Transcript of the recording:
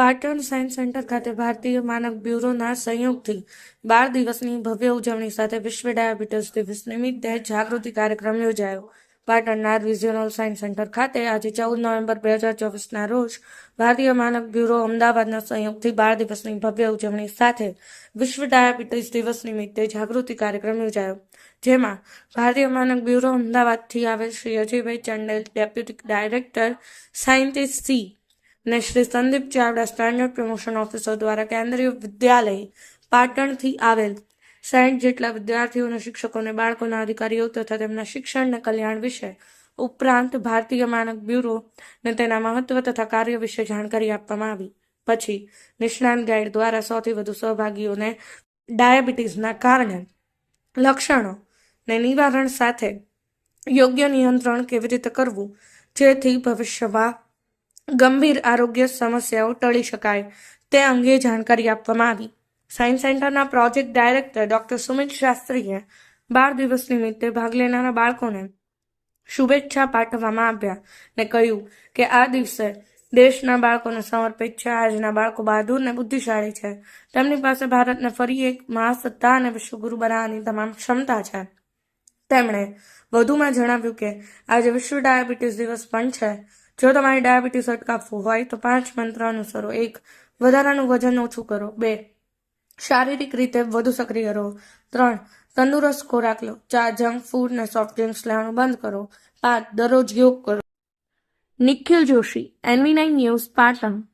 Patan science centre ખાતે ભારતીય માનક બ્યુરોના સંયોગથી બાર દિવસની ભવ્ય ઉજવણી સાથે વિશ્વ ડાયાબિટીસ દિવસ નિમિત્તે જાગૃતિ કાર્યક્રમ યોજાયો. પાટણના રિજિયોનલ સાયન્સ સેન્ટર ખાતે આજે ચૌદ નવેમ્બર બે હજાર ચોવીસના રોજ ભારતીય માનક બ્યુરો અમદાવાદના સંયોગથી બાર દિવસની ભવ્ય ઉજવણી સાથે વિશ્વ ડાયાબિટીસ દિવસ નિમિત્તે જાગૃતિ કાર્યક્રમ યોજાયો. જેમાં ભારતીય માનક બ્યુરો અમદાવાદથી આવેલ Shri Ajaybhai Chandel, deputy director scientist C અને Shri Sandeep Chavda standard promotion officer દ્વારા કેન્દ્રીય વિદ્યાલય પાટણથી આવેલ સાઠ જેટલા વિદ્યાર્થીઓ અને શિક્ષકોને બાળકોના અધિકારીઓ તથા તેમના શિક્ષણને કલ્યાણ વિશે ઉપરાંત ભારતીય માનક બ્યુરો ને તેના મહત્વ તથા કાર્ય વિશે જાણકારી આપવામાં આવી. પછી નિષ્ણાંત ગાઈડ દ્વારા સૌથી વધુ સહભાગીઓને ડાયાબિટીસના કારણે લક્ષણો ને નિવારણ સાથે યોગ્ય નિયંત્રણ કેવી રીતે કરવું, જેથી ભવિષ્યમાં ગંભીર આરોગ્ય સમસ્યાઓ ટળી શકાય. તે અંગે જાણકારી આપવામાં આવી. સાયન્સ સેન્ટરના પ્રોજેક્ટ ડાયરેક્ટર ડોક્ટર સુમિત શાસ્ત્રીએ બાર દિવસ નિમિત્તે ભાગ લેનારા બાળકોને શુભેચ્છા પાઠવવામાં આવ્યા ને કહ્યું કે આ દિવસે દેશના બાળકોને સમર્પિત છે. આજના બાળકો બહાદુર ને બુદ્ધિશાળી છે. તેમની પાસે ભારતને ફરી એક મહાસત્તા અને વિશ્વગુરુ બનાવવાની તમામ ક્ષમતા છે. તેમણે વધુમાં જણાવ્યું કે આજે વિશ્વ ડાયાબિટીસ દિવસ પણ છે. જો તમારે ડાયાબિટીસ અટકાવવું હોય તો પાંચ મંત્ર અનુસરો. એક, વધારાનું વજન ઓછું કરો. બે, શારીરિક રીતે વધુ સક્રિય રહો. ત્રણ, તંદુરસ્ત ખોરાક લો. ચાર, જંક ફૂડ ને સોફ્ટ ડ્રિંક્સ લેવાનું બંધ કરો. પાંચ, દરરોજ યોગ કરો. Nikhil Joshi, NV nine news Patan.